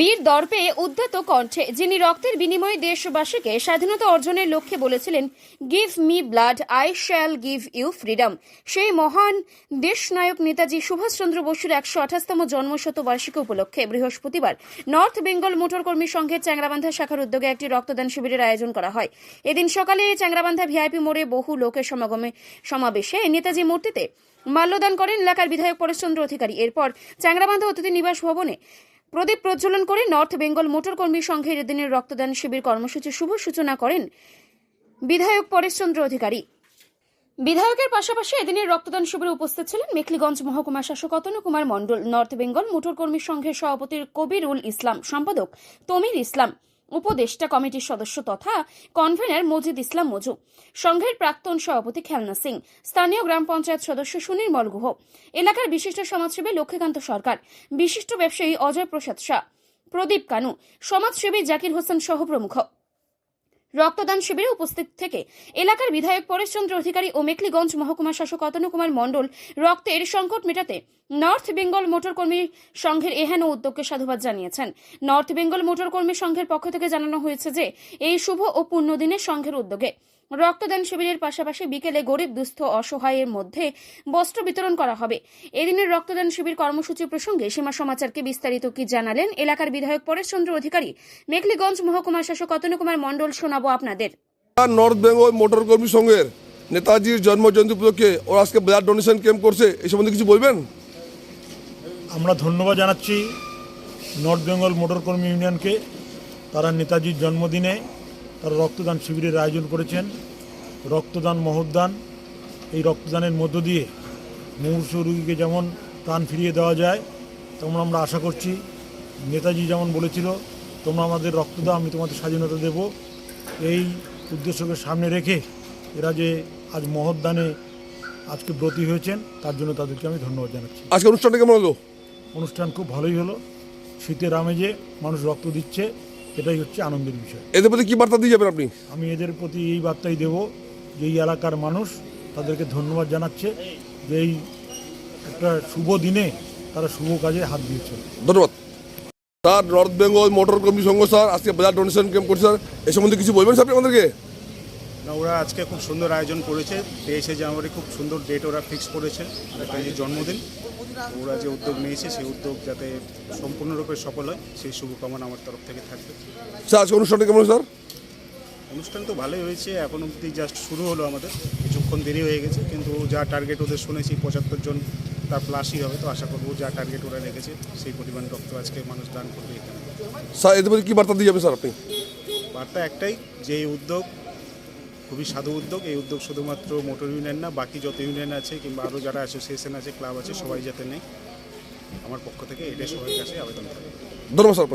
বীর দর্পে উদ্ধত কণ্ঠে, যিনি রক্তের বিনিময়ে দেশবাসীকে স্বাধীনতা অর্জনের লক্ষ্যে বলেছিলেন give me blood I shall give you freedom সেই মহান দেশনায়ক নেতাজি সুভাষচন্দ্র বসুর একশো আঠাশতম জন্মশতবার্ষিকী উপলক্ষে বৃহস্পতিবার নর্থ বেঙ্গল মোটর কর্মী সংঘের চ্যাংরাবান্ধা শাখার উদ্যোগে একটি রক্তদান শিবিরের আয়োজন করা হয়। এদিন সকালে চ্যাংরাবান্ধা ভিআইপি মোড়ে বহু লোকের সমাগমে সমাবেশে নেতাজি মূর্তিতে মাল্যদান করেন এলাকার বিধায়ক পরেশচন্দ্র অধিকারী। এরপর চ্যাংরাবান্ধা অতিথি নিবাস ভবনে প্রদীপ প্রজ্বলন করে নর্থ বেঙ্গল মোটর কর্মী সংঘের এদিনের রক্তদান শিবির কর্মসূচি শুভ সূচনা করেন বিধায়ক পরেশচন্দ্র অধিকারী। বিধায়কের পাশাপাশি এদিনের রক্তদান শিবিরে উপস্থিত ছিলেন মেখলিগঞ্জ মহকুমা শাসক অতনু কুমার মণ্ডল, নর্থ বেঙ্গল মোটর কর্মী সংঘের সভাপতি কবিরুল ইসলাম, সম্পাদক তমির ইসলাম। উপদেষ্টা কমিটির সদস্য তথা কনভেনার মজিদ ইসলাম মজু, সংঘের প্রাক্তন সভাপতি খেলনা সিং, স্থানীয় গ্রাম পঞ্চায়েত সদস্য সুনির্মল গুহ এলাকার বিশিষ্ট সমাজসেবী লক্ষ্মীকান্ত সরকার, বিশিষ্ট ব্যবসায়ী অজয় প্রসাদ শাহ, প্রদীপ কানু, সমাজসেবী জাকির হোসেন সহ প্রমুখ। রক্তদান শিবিরে উপস্থিত থেকে এলাকার বিধায়ক পরেশচন্দ্র অধিকারী ও মেখলিগঞ্জ মহকুমা শাসক অতনু কুমার মণ্ডল রক্তের সংকট মেটাতে নর্থ বেঙ্গল মোটর কর্মী সংঘের এহেন উদ্যোগকে সাধুবাদ জানিয়েছেন। নর্থ বেঙ্গল মোটর কর্মী সংঘের পক্ষ থেকে জানানো হয়েছে যে, এই শুভ ও পূর্ণ দিনে সংঘের উদ্যোগে রক্তদান শিবিরের পাশাপাশি বিকেলে গরিব, দুস্থ, অসহায়ের মধ্যে বস্ত্র বিতরণ করা হবে। এদিনের রক্তদান শিবির কর্মসূচি প্রসঙ্গে সীমা সমাচারকে বিস্তারিত কি জানালেন এলাকার বিধায়ক পরেশচন্দ্র অধিকারী, মেখলিগঞ্জ মহকুমা শাসক অতনু কুমার মণ্ডল শোনাবো আপনাদের। নর্থ বেঙ্গল মোটর কর্মী সংঘের নেতাজির জন্মজয়ন্তী উপলক্ষে ওরা আজকে ব্লাড ডোনেশন ক্যাম্প করছে এই সম্বন্ধে কিছু বলবেন? আমরা ধন্যবাদ জানাচ্ছি নর্থ বেঙ্গল মোটর কর্মী ইউনিয়নকে। তারা নেতাজির জন্মদিনে তারা রক্তদান শিবিরের আয়োজন করেছেন। রক্তদান মহদান এই রক্তদানের মধ্য দিয়ে মুমূর্ষু রোগীকে যেমন প্রাণ ফিরিয়ে দেওয়া যায় তেমন আমরা আশা করছি। নেতাজি যেমন বলেছিল তোমরা আমাদের রক্ত দাও আমি তোমাদের স্বাধীনতা দেব। এই উদ্দেশ্যকে সামনে রেখে এরা যে আজ মহদানে আজকে ব্রতী হয়েছেন তার জন্য তাদেরকে আমি ধন্যবাদ জানাচ্ছি। আজকে অনুষ্ঠানটা কেমন হলো? অনুষ্ঠান খুব ভালোই হলো। শীতের আমেজে মানুষ রক্ত দিচ্ছে এটাই হচ্ছে আনন্দের বিষয়। এদের প্রতি কী বার্তা দিয়ে যাবেন আপনি? আমি এদের প্রতি এই বার্তাই দেব যে এই এলাকার মানুষ তাদেরকে ধন্যবাদ জানাচ্ছে যে এই একটা শুভ দিনে তারা শুভ কাজে হাত দিয়েছে। ধন্যবাদ। স্যার নর্থ বেঙ্গল মোটর কর্মী সংঘ স্যার আজকে ব্লাড ডোনেশন ক্যাম্প করছে স্যার। এ সম্বন্ধে কিছু বলবেন স্যার আমাদেরকে? না ওরা আজকে খুব সুন্দর আয়োজন করেছে। তেইশে জানুয়ারি খুব সুন্দর ডেট ওরা ফিক্স করেছে নেতাজির জন্মদিন। ওরা যে উদ্যোগ নিয়েছে সেই উদ্যোগ যাতে সম্পূর্ণরূপে সফল হয় সেই শুভকামনা আমার তরফ থেকে থাকবে। স্যার আজকে অনুষ্ঠানটা কেমন স্যার? অনুষ্ঠান তো ভালোই হয়েছে এখন অবধি জাস্ট শুরু হলো আমাদের। কিছুক্ষণ দেরি হয়ে গেছে কিন্তু যা টার্গেট ওদের শুনেছি পঁচাত্তর জন তার প্লাসই হবে তো আশা করব যা টার্গেট ওরা রেখেছে সেই পরিমাণ রক্ত আজকে মানুষ দান করবে এখানে। স্যার এদের মধ্যে কি বার্তা দিয়ে যাবে স্যার আপনি? বার্তা একটাই যে এই উদ্যোগ খুবই সাধু উদ্যোগ এই উদ্যোগ শুধুমাত্র মোটর ইউনিয়ন না বাকি যত ইউনিয়ন আছে কিংবা আরও যারা অ্যাসোসিয়েশন আছে ক্লাব আছে সবাই যাতে নেই আমার পক্ষ থেকে এটাই সবার কাছে আবেদন করে ধন্যবাদ স্যার।